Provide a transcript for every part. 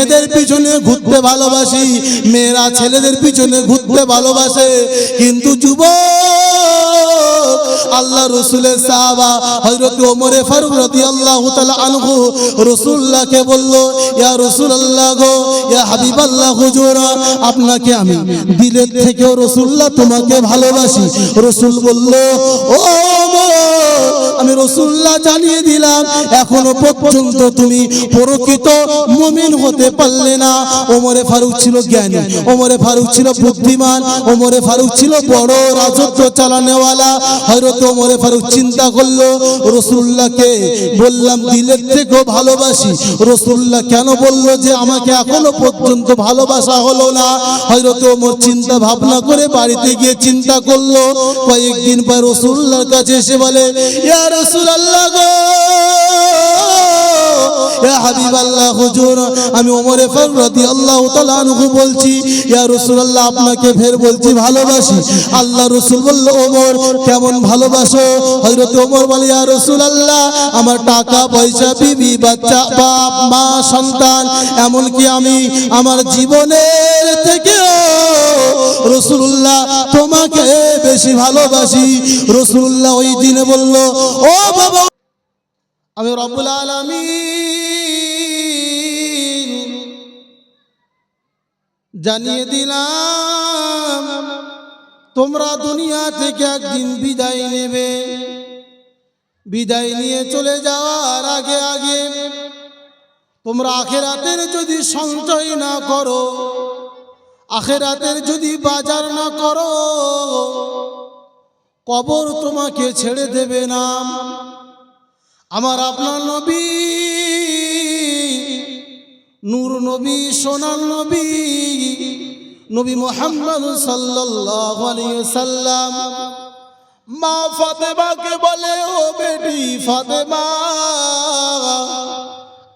মেয়েদের পিছনে ঘুরতে ভালোবাসি। মেয়েরা ছেলেদের পিছনে ঘুরতে ভালোবাসে। কিন্তু যুব আল্লাহ রসুলের সাহাবা হজরত ওমরে ফারুক রতি আল্লাহ আনহু রসুল্লাহকে বলল, ইয়া রসুল আল্লাহ গো, ইয়া হাবিব আল্লাহ হুজুর, আপনাকে আমি দিলের থেকেও রসুল্লাহ তোমাকে ভালোবাসি। রসুল বলল, ও আমি রসুল্লাহ জানিয়ে দিলাম, এখনও পর্যন্ত তুমি প্রকৃত মুমিন হতে পারলে না। ওমরে ফারুক ছিল জ্ঞানী, ওমরে ফারুক ছিল বুদ্ধিমান, ওমরে ফারুক ছিল বড় রাজত্ব চালানেওয়ালা। হয়তো ওমরে ফারুক চিন্তা করল, রসুল্লাহকে বললাম, দিলের থেকেও ভালোবাসি। রসুল্লাহ কেন বলল যে, আমাকে এখনও পর্যন্ত ভালোবাসা হলো না? হয়তো ওমর চিন্তা ভাবনা করে বাড়িতে গিয়ে চিন্তা করল। কয়েকদিন পর রসুল্লার কাছে এসে বলে, ইয়া রসুল গো! ইয়া হাবিব আল্লাহ হুজুর, আমি ওমরে ফারুক রাদিয়াল্লাহু তাআলা আনহু বলছি, ইয়া রাসূলুল্লাহ, আপনাকে ফের বলছি ভালোবাসি। আল্লাহ রাসূল বলল, ওমর, কেমন ভালোবাসো? হযরত ওমর বলে, ইয়া রাসূলুল্লাহ, আমার টাকা পয়সা, বিবি, বাচ্চা, বাপ, মা, সন্তান, এমনকি আমি, আমার জীবনের থেকেও রসুল্লাহ তোমাকে বেশি ভালোবাসি। রসুল্লাহ ওই দিনে বলল, ও বাবা আমি রব্বুল আলামিন জানিয়ে দিলাম, তোমরা দুনিয়া থেকে একদিন বিদায় নেবে। বিদায় নিয়ে চলে যাওয়ার আগে আগে তোমরা আখেরাতের যদি সঞ্চয় না করো, আখেরাতের যদি বাজার না করো, কবর তোমাকে ছেড়ে দেবে না। আমার আপনার নবী, নূর নবী, সোনার নবী নবী মোহাম্মদ সাল্লাম মা ফাতেমাকে বলে, ও বেটি ফাতেমা,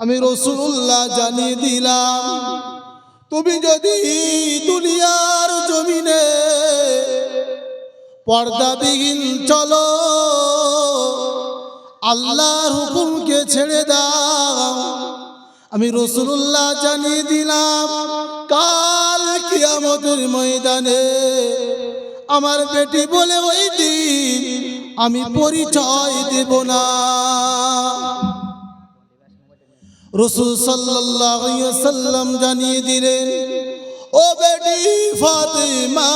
আমি রসুল্লাহ জানিয়ে দিলাম, তুমি যদি দুনিয়ার জমিনে পর্দাবিহীন চলো আল্লাহর হুকুমকে ছেড়ে দাও। আমি রসুল্লাহ জানিয়ে দিলাম, কাল কিয়ামতের ময়দানে আমার বেটি বলে ওই দিন আমি পরিচয় দেব না। রসুল সাল্লাম জানিয়ে দিলেন, ও বেটি ফাতেমা,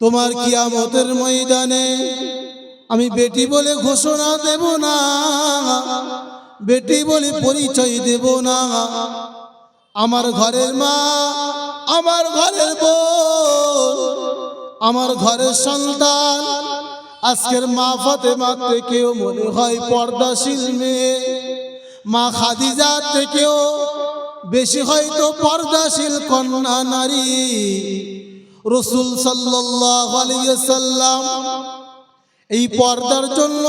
তোমার কিয়ামতের ময়দানে আমি বেটি বলে ঘোষণা দেব না, বেটি বলে পরিচয় দেব না। আমার ঘরের মা, আমার ঘরের বোন আমার ঘরের সন্তান। আজকের মা ফাতেমা থেকেও মনে হয় পর্দাশীল মেয়ে। মা খাদিজা থেকেও বেশি হয়তো পর্দাশীল কন্যা, নারী। রসুল সাল্লাহ আলিয়া সাল্লাম এই পর্দার জন্য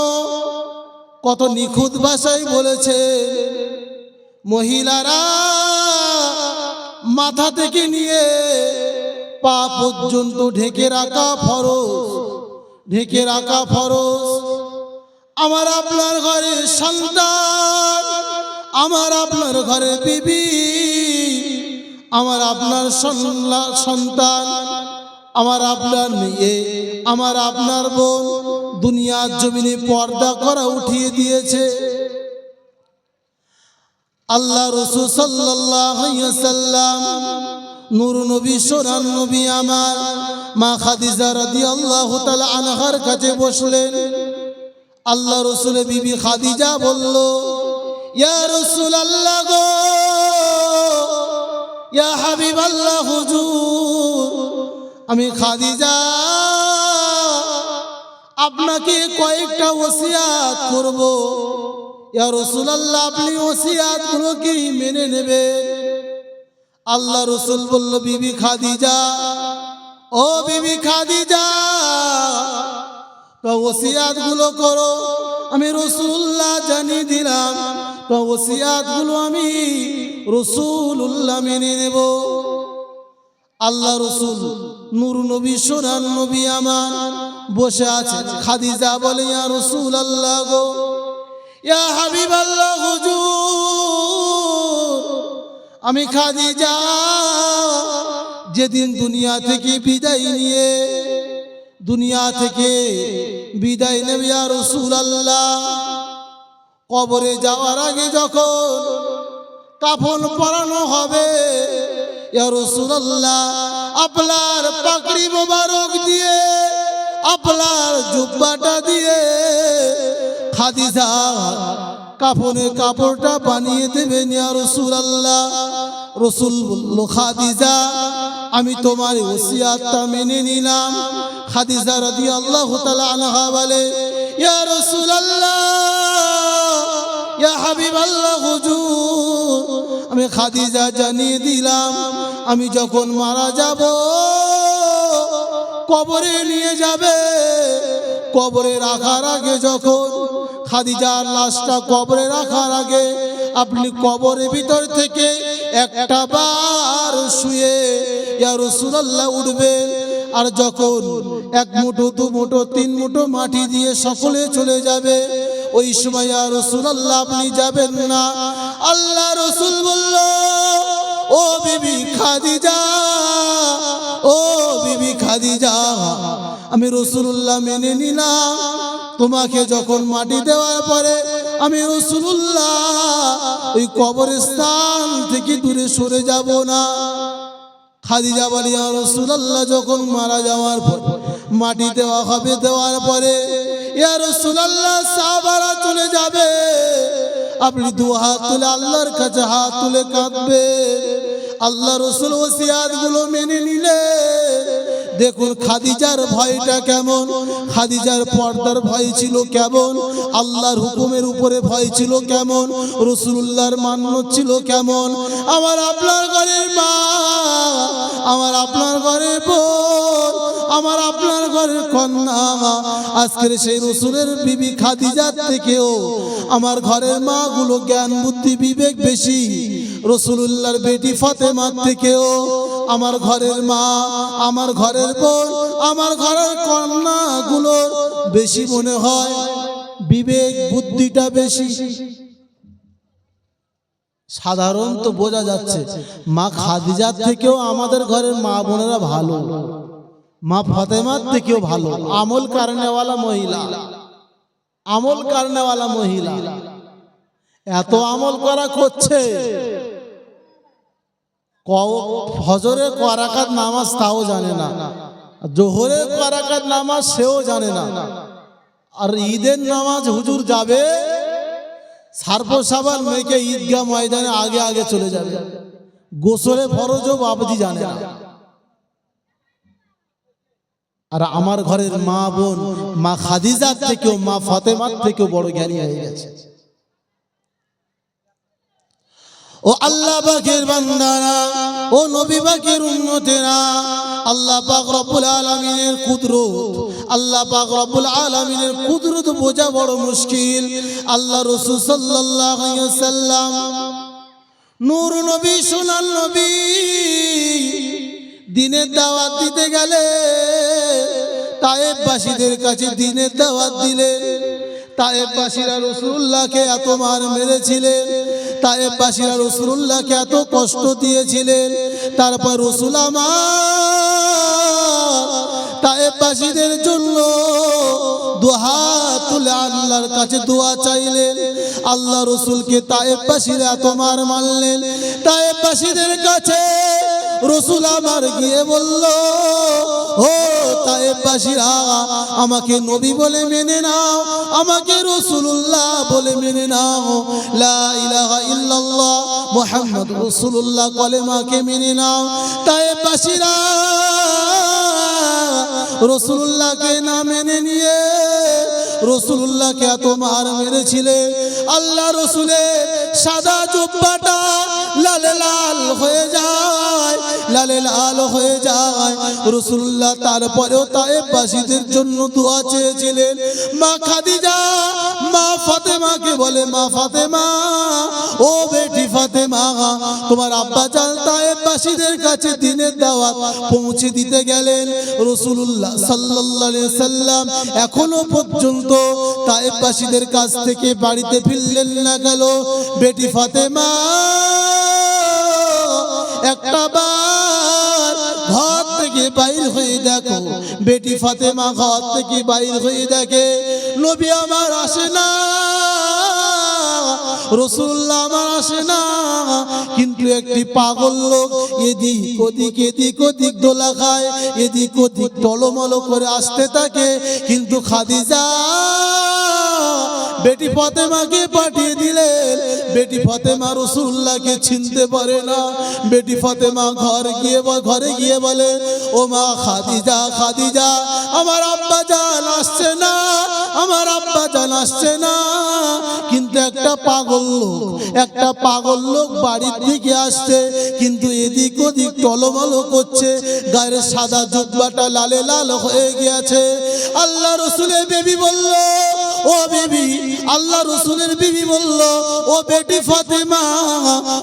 কত নিখুঁত ভাষায় বলেছে। মহিলারা মাথা থেকে নিয়ে পা পর্যন্ত ঢেকে রাখা ফরজ, ঢেকে রাখা ফরজ। আমার আপনার ঘরে সন্তান, আমার আপনার ঘরে বিবি, আমার আপনার সন্তান, আমার আপনার মেয়ে, আমার আপনার বোন। দুনিয়ার জমিনে পর্দা করা উঠিয়ে দিয়েছে। আল্লাহ রসুল সাল্লাম নূর নবী, সোনার নবী আমার, মা খাদিজা রাদি আল্লাহ আনহার কাছে বসলেন। আল্লাহ রসুল বিবি খাদিজা বলল, ইয়া রসুল আল্লাহ গো, ইয়া হাবিব আল্লাহ হুজুর, আমি খাদিজা আপনাকে কয়েকটা ওসিয়াত করব। ইয়া রসুল আল্লাহ আপনি ওসিয়াতগুলো কি মেনে নেবে আল্লাহ রসুল বলল, বিবি খাদিজা, ও বিবি খাদিজা, তো ওসিয়াতগুলো করো। আমি রসুল্লাহ জানিয়ে দিলাম, তো ওসিয়াতগুলো আমি রসুল্লাহ মেনে নেব। আল্লাহ রসুল নূর নবী সোনার নবী আমার। বসে আছে খাদিজা বলে ইয়া রসুল আল্লাহ গো ইয়া হাবিব আল্লাহ হুজুর আমি খাদিজা যেদিন দুনিয়া থেকে বিদায় নিয়ে দুনিয়া থেকে বিদায় নেবে আর রসুল আল্লাহ কবরে যাওয়ার আগে যখন কাফন পরানো হবে আপনার পাকড়ি মোবারক দিয়ে, আপনার জুব্বাটা দিয়ে খাদিজা কাফনের কাপড়টা বানিয়ে দেবেন ইয়া রসুল বলল, খাদিজা, আমি তোমার ওসিয়াতটা মেনে নিলাম। খাদিজা রাদিয়াল্লাহু তাআলা আনহা বলে, ইয়া রাসূলুল্লাহ আমি খাদিজা জানিয়ে দিলাম, আমি যখন মারা যাব, কবরে নিয়ে যাবে। কবরে রাখার আগে যখন খাদিজার লাশটা কবরে রাখার আগে, আপনি কবরের ভিতর থেকে একটা বার শুয়ে ইয়া রাসূলুল্লাহ উঠবেন, আর যখন এক মুঠো, দু মুঠো, তিন মুঠো মাটি দিয়ে সকলে চলে যাবে ওই সময় আর রসুল্লাহ আপনি যাবেন না। আল্লাহ রসুল বলল, ও বিবি খাদিজা, ও বিবি খাদিজা, আমি রসুল্লাহ মেনে নিলাম। তোমাকে যখন মাটি দেওয়ার পরে আমি রসুল্লাহ ওই কবরস্থান থেকে দূরে সরে যাব না। খাদিজা বলি রসুল্লাহ যখন মারা যাওয়ার পর, মাটি দেওয়া হবে, দেওয়ার পরে চলে যাবে। আপনি দু হাত তুলে আল্লাহর কাছে হাত তুলে কাঁদবে আল্লাহ রসুল ওসিয়াতগুলো মেনে নিলে দেখুন খাদিজার ভয়টা কেমন? খাদিজার পর্দার ভয় ছিল কেমন? আল্লাহর হুকুমের উপরে ভয় ছিল কেমন? রসুল্লাহর মান্য ছিল কেমন? আমার আপনার ঘরের মা, আমার আপনার ঘরের বোন, আমার আপনার ঘরের কন্যা, আজকের সেই রসুলের বিবি খাদিজার থেকেও আমার ঘরের মা গুলো জ্ঞান বুদ্ধি বিবেক বেশি। রসুল্লাহর বেটি ফাতেমার থেকেও আমার ঘরের মা, আমার ঘরের বোন আমার ঘরের কন্যা গুলো বেশি মনে হয় বিবেক বুদ্ধিটা বেশি। সাধারণত বোঝা যাচ্ছে, মা খাদিজার থেকেও আমাদের ঘরের মা বোনেরা ভালো, মা ফাতেমার থেকেও ভালো, আমল কারণেওয়ালা মহিলা, আমল কারণেওয়ালা মহিলা, এত আমল করা করছে। ফজরে করাকাত নামাজ তাও জানে না। জোহরে করাকাত নামাজ সেও জানে না। আর ঈদের নামাজ হুজুর যাবে সার্প মেয়েকে ঈদগাহ ময়দানে আগে আগে চলে যাবে। গোসলে ফরজও বাবজি জানে না। আর আমার ঘরের মা বোন, মা খাদিজার থেকেও, মা ফাতেমার থেকেও বড় জ্ঞানী হয়ে গেছে। ও আল্লাহ পাকের বান্দারা, ও নবী পাকের উন্নতেরা আল্লাহ পাক রব্বুল আলামিনের কুদরত, আল্লাহ পাক রব্বুল আলামিনের কুদরত বোঝা বড় মুশকিল। আল্লাহ রাসূল সাল্লাল্লাহু আলাইহি ওয়াসাল্লাম নূর নবী, সোনার নবী দিনের দাওয়াত দিতে গেলে, তায়েববাসীদের কাছে দিনের দাওয়াত দিলেন। তায়েববাসীরা রসুল্লাহকে এত মার মেরেছিলেন তায়েববাসীরা রসুল্লাহকে এত কষ্ট দিয়েছিলেন, তারপর রসুল আমার তায়েববাসীদের জন্য দুহাত তুলে আল্লাহর কাছে দোয়া চাইলেন। আল্লাহ রসুলকে তায়েববাসীরা এত মার মারলেন তায়েববাসীদের কাছে রসুল আমার গিয়ে বলল, ও তায়েববাসীরা, আমাকে নবী বলে মেনে নাও, আমাকে রসুল্লাহ বলে মেনে নাও। লা ইল্লাল্লাহ, মুহাম্মদ রসুল্লাহ কলেমাকে মেনে নাও। তায়েববাসীরা রসুল্লাহকে না মেনে নিয়ে রসুল্লাহকে এত মার মেরেছিলেন আল্লাহ রসুলের সাদা জুব্বাটা লালে লাল হয়ে যায়, লালে লাল হয়ে যায়। রসুল্লাহ তারপরেও তায়েববাসীদের জন্য দোয়া চেয়েছিলেন। মা খাদিজা, মা ফাতেমাকে বলে, মা ফাতেমা, ও বেটি ফাতেমা, তোমার আব্বা জান তায়েববাসীদের কাছে দিনের দাওয়াত পৌঁছে দিতে গেলেন। রসুল্লাহ আলাইহি সাল্লাম এখনও পর্যন্ত তায়েববাসীদের কাছ থেকে বাড়িতে ফিরলেন না গেল বেটি ফাতেমা, একটা বার ঘর থেকে বাইর হয়ে দেখো। বেটি ফাতেমা ঘর থেকে বাইর হয়ে দেখে, নবী আমার আসে না রসুল্লাহ আমার আসে না, কিন্তু একটি পাগল লোক এদিক ওদিক এদিক ওদিক দোলা খায়, এদিক ওদিক টলমল করে আসতে থাকে। কিন্তু খাদিজা, বেটি ফতেমাকে পাঠিয়ে দিলেন বেটি ফতেমা রসুল্লাহকে চিনতে পারে না। বেটি ফতেমা ঘর গিয়ে ঘরে গিয়ে বলে, ও মা খাদিজা খাদিজা, আমার আব্বা জান আসছে না, আমার আব্বা জান আসছে না। একটা পাগল লোক, একটা পাগল লোক বাড়ির দিকে আসছে, কিন্তু এদিক ওদিক টলমলো করছে, গায়ের সাদা জুব্বাটা লালে লাল হয়ে গিয়েছে। আল্লাহ রসুলের বেবি বলল, ও বেবি, আল্লাহ রসুলের বিবি বলল, ও বেটি ফাতেমা,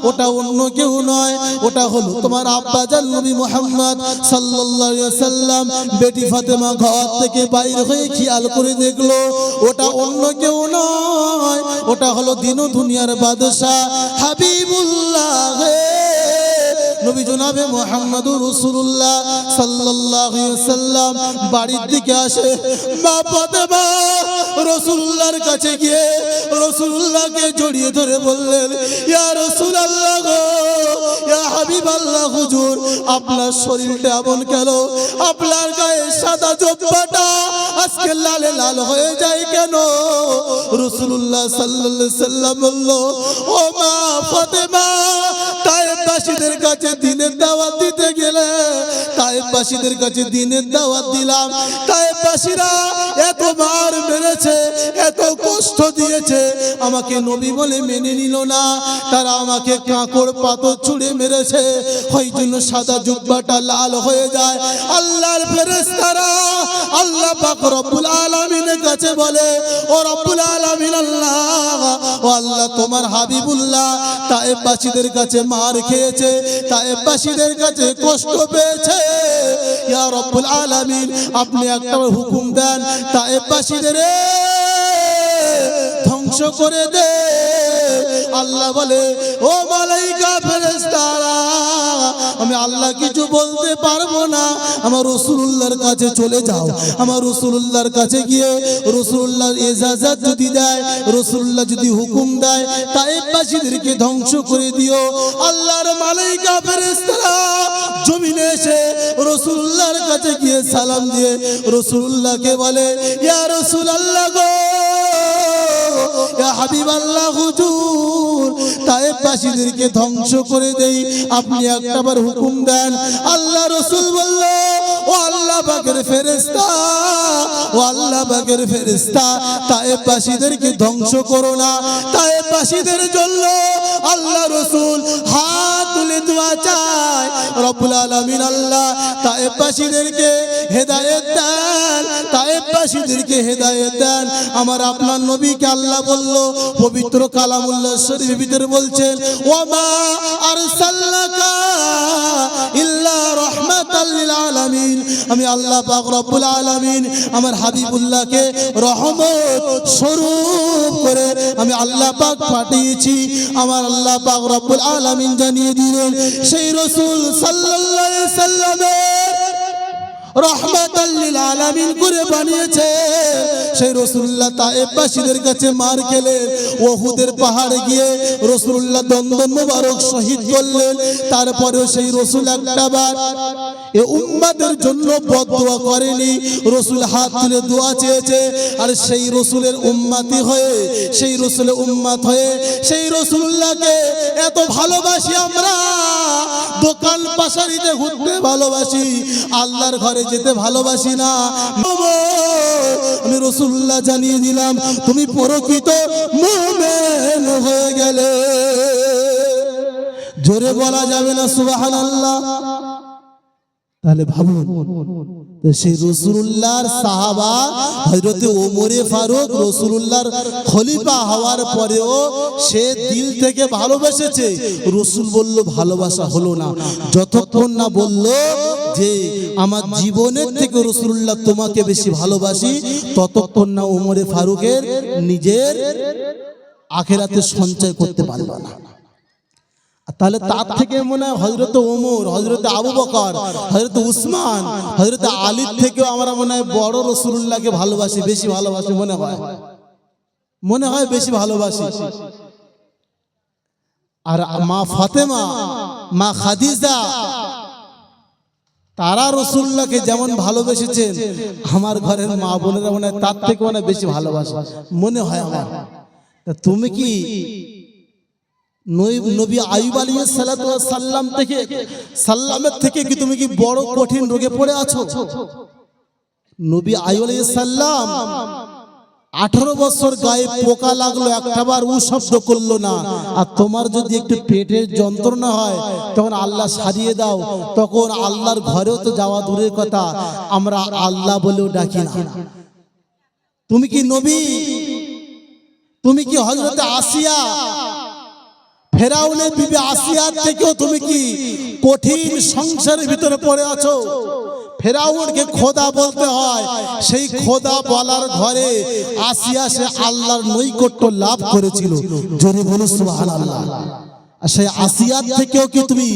ওটা অন্য কেউ নয়, ওটা হলো তোমার আব্বা জান নবী মোহাম্মদ সাল্লাল্লাহু সাল্লাম বেটি ফাতেমা ঘর থেকে বাইরে হয়ে খেয়াল করে দেখল, ওটা অন্য কেউ নয়, ওটা হলো দিন দুনিয়ার বাদশাহ হাবিবুল্লাহ নবী জনাবে মোহাম্মদুর রাসূলুল্লাহ সাল্লাল্লাহু আলাইহি সাল্লাম বাড়ির দিকে আসে, মা ফাতেমা, রাসূলুল্লাহর কাছে গিয়ে রাসূলুল্লাহকে জড়িয়ে ধরে বললেন, ইয়া রাসূলুল্লাহ গো, ইয়া হাবিবাল্লাহ হুজুর, আপনার শরীরটা এমন কেন? আপনার গায়ে সাদা জব্বাটা আজকে লালে লাল হয়ে যায় কেন? রাসূলুল্লাহ সাল্লাল্লাহু আলাইহি সাল্লাম বলল, ও মা ফাতেমা তাইবাসীদের কাছে দিনের দাওয়াত দিতে গেলে তাইবাসীদের কাছে দিনের দাওয়াত দিলাম। তাইবাসীরা এত মার মেরেছে, এত কষ্ট দিয়েছে, আমাকে নবী বলে মেনে নিল না। তারা আমাকে কাঁকড় পাথর ছুঁড়ে মেরেছে, ওই জন্য সাদা জুব্বাটা লাল হয়ে যায়। আল্লাহর ফেরেশতারা আল্লাহ পাক রব্বুল আলামিনের কাছে বলে, ও রব্বুল আলামিন আল্লাহ, ও আল্লাহ তোমার হাবিবুল্লাহ তায়েববাসীদের কাছে মার খেয়েছে তায়েববাসীদের কাছে কষ্ট পেয়েছে। ইয়া রব্বুল আলামিন, আপনি একটা হুকুম দেন তায়েববাসীদের ধ্বংস করে দে। আল্লাহ বলে, ও মালাইকা ফেরেশতারা আমি আল্লাহ কিছু বলতে পারব না। আমার রসুল্লাহর কাছে চলে যাও। আমার রসুল্লাহর কাছে গিয়ে রসুল্লাহর এজাজাত যদি দেয় রসুল্লাহ যদি হুকুম দেয় তাই তাইবাসীদেরকে ধ্বংস করে দিও। আল্লাহর মালাইকা ফেরেশতারা জমিনে এসে রসুল্লাহর কাছে গিয়ে সালাম দিয়ে রসুল্লাহকে বলে, ইয়া রসুলাল্লাহ গো! ইয়া হাবিবাল্লাহ হুজুর, তায়েববাসীদেরকে ধ্বংস করে দেই। আপনি একটাবার হুকুম দেন, আল্লাহ রসুল বলল, ও আল্লাহ পাকের ফেরেশতা, ও আল্লাহ পাকের ফেরেশতা, তায়েববাসীদেরকে ধ্বংস করো না। তায়েববাসীদের জন্য আল্লাহ রসুল হাত তুলে দোয়া চায়, রব্বুল আলামিন আল্লাহ তায়েববাসীদেরকে হেদায়েত দেন। তায়েববাসীদেরকে হেদায়েত দেন। আমার আপনার নবীকে আল্লাহ বলল, পবিত্র কালামুল্লাহ শরীফ ভিতরে বলছেন, ওমা আলামিন আমি আল্লাহ রব্বুল আলামিন আমার হাবিবুল্লাহকে রহমত স্বরূপ করে আমি আল্লাহ পাক পাঠিয়েছি। আমার আল্লাহ পাক রব্বুল আলামিন জানিয়ে দিলেন, সেই রসুল সাল্লাল্লাহু আলাইহি সাল্লামের রহমাতাল্লিল আলামিন করে বানিয়েছে। সেই রসুল্লাহ তায়েববাসীদের কাছে মার খেলেন, ওহুদের পাহাড়ে গিয়ে রসুল্লাহ দন্দন মুবারক শহীদ করলেন। তারপরেও সেই রসুল একটা বার এ উম্মাদের জন্য বদদোয়া করেনি। রসুল হাত তুলে দোয়া চেয়েছে, আর সেই রসুলের উম্মাতি হয়ে, সেই রসুলের উম্মাত হয়ে, সেই রসুল্লাহকে এত ভালোবাসি আমরা, দোকান পাশারিতে ঘুরতে ভালোবাসি, আল্লাহর ঘরে যেতে ভালোবাসি না। আমি রসুল্লাহ জানিয়ে দিলাম, তুমি প্রকৃত মোমেন হয়ে গেলে। জোরে বলা যাবে না সুবাহান আল্লাহ তাহলে ভাবুন সেই রসুল্লাহর সাহাবা হজরতে ওমরে ফারুক রসুল্লাহর খলিফা হওয়ার পরেও সে দিল থেকে ভালোবেসেছে। রসুল বলল, ভালোবাসা হলো না। যতক্ষণ না বলল যে, আমার জীবনের থেকে রসুল্লাহ তোমাকে বেশি ভালোবাসি, ততক্ষণ না ওমরে ফারুকের নিজের আখেরাতে সঞ্চয় করতে পারল না। তাহলে তার থেকে মনে হয় হজরত ওমর হজরত আবু বকর হজরত উসমান হজরত আলীর থেকেও আমরা মনে হয় বড় রসুল্লাহকে ভালোবাসি বেশি ভালোবাসি মনে হয়। মনে হয় বেশি ভালোবাসি। আর মা ফাতেমা মা খাদিজা তারা রসুল্লাহকে যেমন ভালোবেসেছেন আমার ঘরের মা বোনেরা মনে হয় তার থেকে মনে হয় বেশি ভালোবাসে। মনে হয় আমার। তুমি কি নবী আইব আলী সাল্লাম থেকে সাল্লামের থেকে কি তুমি কি বড় কঠিন রোগে পড়ে আছো? নবী আইব আলী সাল্লাম আঠারো বছর গায়ে পোকা লাগল একটাবার উ শব্দ করল না। আর তোমার যদি একটু পেটের যন্ত্রণা হয় তখন আল্লাহ সারিয়ে দাও। তখন আল্লাহর ঘরেও তো যাওয়া দূরের কথা। আমরা আল্লাহ বলেও ডাকি না। তুমি কি নবী? তুমি কি হজরতে আসিয়া ফেরাউনের বিবি আসিয়ার থেকেও তুমি কি কঠিন সংসারের ভিতরে পড়ে আছো? ফেরাউনকে খোদা বলতে হয়, সেই খোদা বলার ঘরে আসিয়া সে আল্লাহর নৈকট্য লাভ করেছিল। জোরে বলো সুবহানাল্লাহ। আর সেই আসিয়ার থেকেও কি তুমি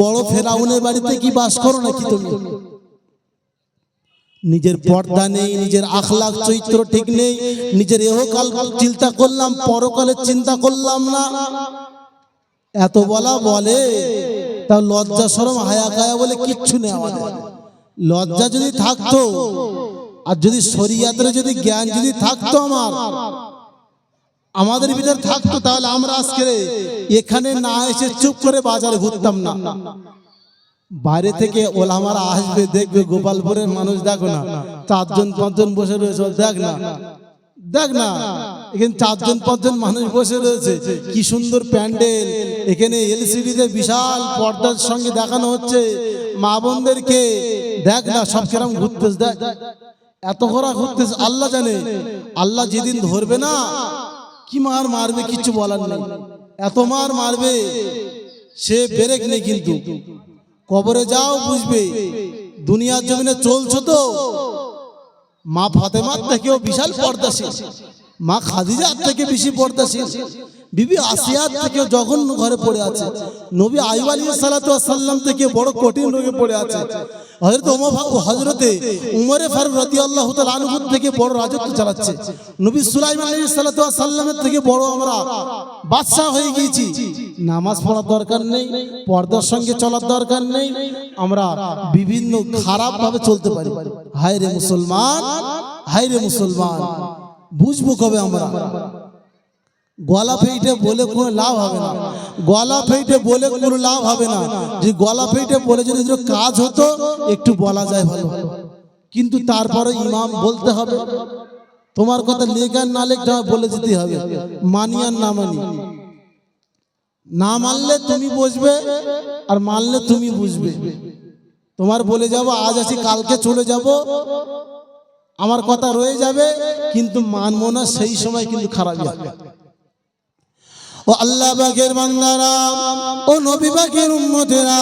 বড় ফেরাউনের বাড়িতে কি বাস করো নাকি তুমি? নিজের পর্দা নেই, নিজের আখলাখ চরিত্র ঠিক নেই, নিজের এহকাল চিন্তা করলাম, পরকালের চিন্তা করলাম না। এত বলা বলে, তা লজ্জা সরম হায়া কায়া বলে কিচ্ছু নেই আমাদের। লজ্জা যদি থাকতো, আর যদি শরীয়তের যদি জ্ঞান যদি থাকতো আমার, আমাদের ভিতরে থাকতো তাহলে আমরা আজকে এখানে না এসে চুপ করে বাজারে ঘুরতাম না। বাইরে থেকে ওলামারা আসবে, দেখবে গোপালপুরের মানুষ দেখো না, চারজন পাঁচজন বসে রয়েছে দেখ না দেখ না। এখানে চারজন, পাঁচজন মানুষ বসে রয়েছে। কি সুন্দর প্যান্ডেল। এখানে এলসিডি তে বিশাল পর্দার সঙ্গে দেখানো হচ্ছে। মা বোনদেরকে। দেখ না, সব কেরম ঘুরতেছে, দেখ। এত করা ঘুরতেছে, আল্লাহ জানে। আল্লাহ যেদিন ধরবে না, কি মার মারবে কিছু বলার নেই। এত মার মারবে, সে বেরেক নেই কিন্তু। কবরে যাও, বুঝবে। দুনিয়ার জমিনে চলছো তো। মা ফাতেমার থেকেও বিশাল পর্দাশীল মা খাদিজার থেকে বেশি পর্দাশীল। বিবি আসিয়ার থেকে জঘন্য ঘরে পড়ে আছে। নবী আইব আলী সাল্লাম থেকে বড় কঠিন রোগে পড়ে আছে। হজরত হজরতে উমরে ফারুক রাদি আল্লাহ আনুভূত থেকে বড় রাজত্ব চালাচ্ছে। নবী সুলাইমান আলী সাল্লামের থেকে বড় আমরা বাদশাহ হয়ে গিয়েছি। নামাজ পড়ার দরকার নেই, পর্দার সঙ্গে চলার দরকার নেই, আমরা বিভিন্ন খারাপ ভাবে চলতে পারি। হায় রে মুসলমান হায় রে মুসলমান। বুঝব কবে আমরা? গলা ফেইটে বলে কোনো লাভ হবে না। গলা ফেইটে বলে কোনো লাভ হবে না। যে গলা ফেইটে বলে যদি কাজ হতো, একটু বলা যায় ভালো। কিন্তু তারপরে ইমাম বলতে হবে, তোমার কথা লেখার না লেখতে বলে দিতে হবে। মানি আর না মানি। না মানলে তুমি বুঝবে আর মানলে তুমি বুঝবে। তোমার বলে যাব, আজ আছি, কালকে চলে যাব। আমার কথা রয়ে যাবে, কিন্তু মানবো না, সেই সময় কিন্তু খারাপ হবে ও আল্লাহ বাগের বান্দারা, ও নবী বাগের উম্মতেরা,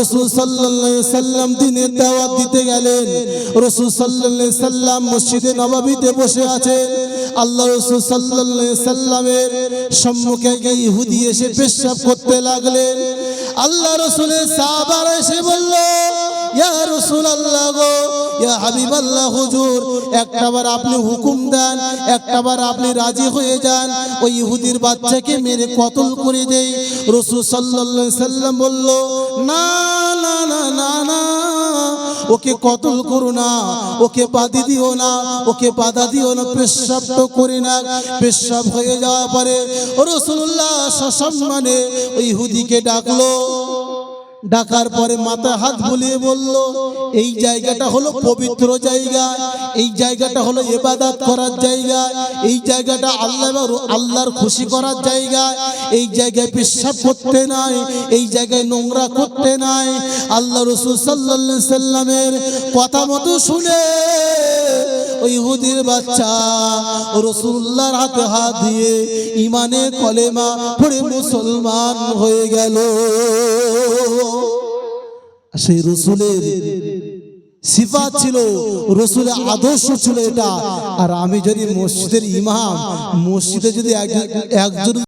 রাসূল সাল্লাল্লাহু সাল্লাম দিনের দাওয়াত দিতে গেলেন। রসুল সাল্লাল্লাহু সাল্লাম মসজিদে নববীতে বসে আছেন। আল্লাহ রসুল সাল্লাল্লাহু সাল্লামের সম্মুখে গিয়ে ইহুদি এসে পেশাব করতে লাগলেন। আল্লাহ রাসূলের সাহাবারা এসে বলল ইয়া রাসূলুল্লাহ গো, ইয়া হাবিবাল্লাহ হুজুর একটাবার আপনি হুকুম দেন একটাবার আপনি রাজি হয়ে যান। ওই ইহুদির বাচ্চাকে মেরে কতল করে দেই। রসুল সাল্লাল্লাহু সাল্লাম বলল, না না না না না, ওকে কতল করো না, ওকে বাধি দিও না, ওকে বাধা দিও না পেশাব তো করে না পেশাব হয়ে যাওয়া পরে রসুল্লাহ সসম্মানে ওই ইহুদিকে ডাকলো। ডাকার পরে মাথায় হাত বুলিয়ে বলল, এই জায়গাটা হলো পবিত্র জায়গা, এই জায়গাটা হলো ইবাদত করার জায়গা, এই জায়গাটা আল্লাহ আল্লাহর খুশি করার জায়গা, এই জায়গায় পেশাব করতে নাই, এই জায়গায় নোংরা করতে নাই। আল্লাহ রসুল আলাইহি সাল্লামের কথা মতো শুনে ওই হুদির বাচ্চা রসুল্লার হাতে হাত দিয়ে ইমানে কলেমা পড়ে মুসলমান হয়ে গেল। সেই রসুলের সিফাত ছিল, রসুলের আদর্শ ছিল এটা। আর আমি যদি মসজিদের ইমাম, মসজিদে যদি একজন